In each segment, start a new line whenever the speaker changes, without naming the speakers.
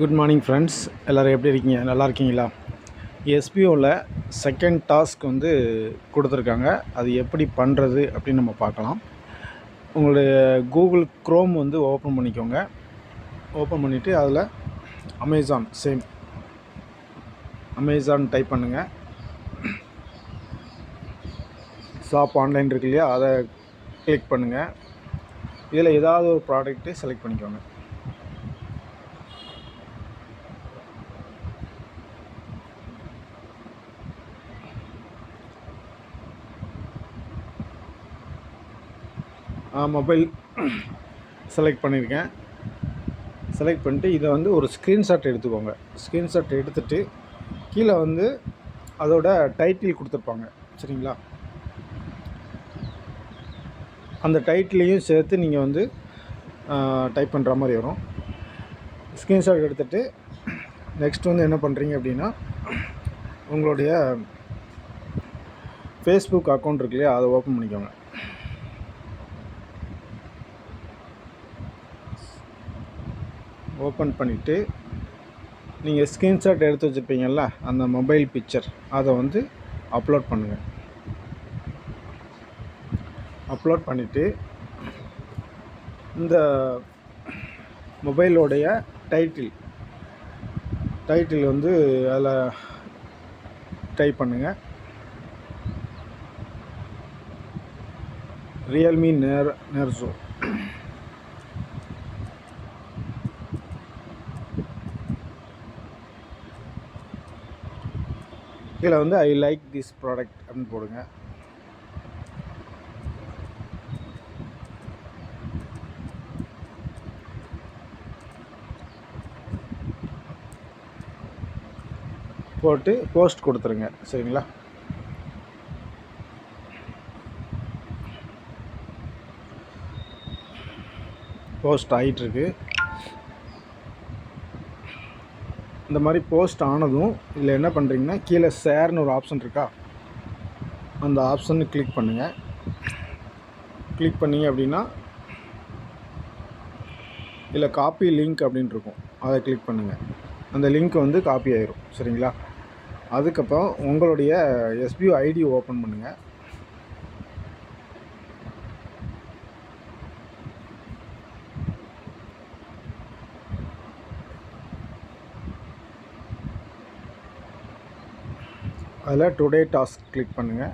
good morning friends எல்லோரும் எப்படி இருக்கீங்க நல்லா இருக்கீங்களா எஸ்பிஓவில் செகண்ட் டாஸ்க் வந்து கொடுத்துருக்காங்க அது எப்படி பண்ணுறது அப்படின்னு நம்ம பார்க்கலாம் உங்களுடைய கூகுள் க்ரோம் வந்து ஓப்பன் பண்ணிக்கோங்க ஓப்பன் பண்ணிவிட்டு அதில் அமேசான் சேம் அமேசான் டைப் பண்ணுங்கள் ஷாப் ஆன்லைன் இருக்கு இல்லையா அதை கிளிக் பண்ணுங்கள் இதில் ஏதாவது ஒரு ப்ராடக்ட்டு செலக்ட் பண்ணிக்கோங்க மொபைல் செலக்ட் பண்ணியிருக்கேன் செலக்ட் பண்ணிட்டு இதை வந்து ஒரு ஸ்க்ரீன்ஷாட் எடுத்துக்கோங்க ஸ்க்ரீன்ஷாட் எடுத்துகிட்டு கீழே வந்து அதோட டைட்டில் கொடுத்துருப்பாங்க சரிங்களா அந்த டைட்டிலையும் சேர்த்து நீங்கள் வந்து டைப் பண்ணுற மாதிரி வரும் ஸ்க்ரீன்ஷாட் எடுத்துகிட்டு நெக்ஸ்ட் வந்து என்ன பண்ணுறீங்க அப்படின்னா உங்களுடைய ஃபேஸ்புக் அக்கௌண்ட் இருக்கு இல்லையா அதை ஓப்பன் பண்ணிக்கோங்க ஓப்பன் பண்ணிவிட்டு நீங்கள் ஸ்க்ரீன்ஷாட் எடுத்து வச்சுருப்பீங்கள அந்த மொபைல் பிக்சர் அதை வந்து அப்லோட் பண்ணுங்கள் அப்லோட் பண்ணிவிட்டு இந்த மொபைலோடைய டைட்டில் டைட்டில் வந்து அதில் டைப் பண்ணுங்கள் ரியல்மி நேர் நேர்ஸோ கீழே வந்து ஐ லைக் திஸ் ப்ராடக்ட் அப்படின்னு போடுங்க போட்டு போஸ்ட் கொடுத்துருங்க சரிங்களா போஸ்ட் ஆகிட்டுருக்கு இந்த மாதிரி போஸ்ட் ஆனதும் இதில் என்ன பண்ணுறீங்கன்னா கீழே ஷேர்னு ஒரு ஆப்ஷன் இருக்கா அந்த ஆப்ஷன் கிளிக் பண்ணுங்கள் கிளிக் பண்ணிங்க அப்படின்னா இதில் காப்பி லிங்க் அப்படின்ட்டு இருக்கும் அதை கிளிக் பண்ணுங்கள் அந்த லிங்க் வந்து காப்பி ஆயிரும் சரிங்களா அதுக்கப்புறம் உங்களுடைய எஸ்பியூ ஐடி ஓப்பன் பண்ணுங்கள் அதில் டுடே டாஸ்க் கிளிக் பண்ணுங்கள்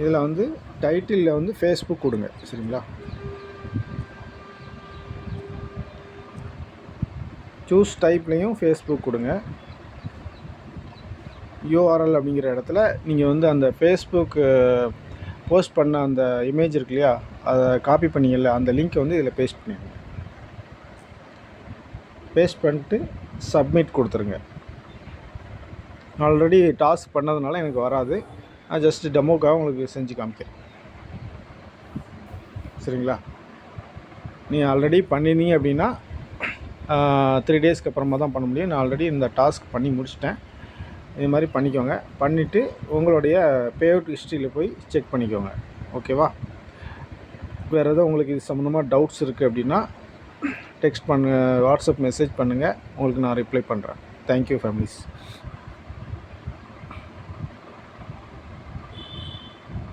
இதில் வந்து டைட்டிலில் வந்து ஃபேஸ்புக் கொடுங்க சரிங்களா சூஸ் டைப்லேயும் ஃபேஸ்புக் கொடுங்க யூஆர்எல் அப்படிங்கிற இடத்துல நீங்கள் வந்து அந்த ஃபேஸ்புக்கு போஸ்ட் பண்ண அந்த இமேஜ் இருக்கு இல்லையா அதை காப்பி பண்ணிங்கல்ல அந்த லிங்க்கை வந்து இதில் பேஸ்ட் பண்ணிடுங்க பேஸ்ட் பண்ணிட்டு சப்மிட் கொடுத்துருங்க ஆல்ரெடி டாஸ்க் பண்ணதுனால எனக்கு வராது நான் ஜஸ்ட்டு டெமோக்காக உங்களுக்கு செஞ்சு காமிக்கிறேன் சரிங்களா நீ ஆல்ரெடி பண்ணினீங்க அப்படின்னா த்ரீ டேஸ்க்கு அப்புறமா தான் பண்ண முடியும் நான் ஆல்ரெடி இந்த டாஸ்க் பண்ணி முடிச்சிட்டேன் இது மாதிரி பண்ணிக்கோங்க பண்ணிவிட்டு உங்களுடைய பே அவுட் ஹிஸ்ட்ரியில் போய் செக் பண்ணிக்கோங்க ஓகேவா வேறு ஏதாவது உங்களுக்கு இது சம்மந்தமாக டவுட்ஸ் இருக்குது அப்படின்னா டெக்ஸ்ட் பண்ணு வாட்ஸ்அப் மெசேஜ் பண்ணுங்கள் உங்களுக்கு நான் ரிப்ளை பண்ணுறேன் தேங்க்யூ ஃபேமிலிஸ்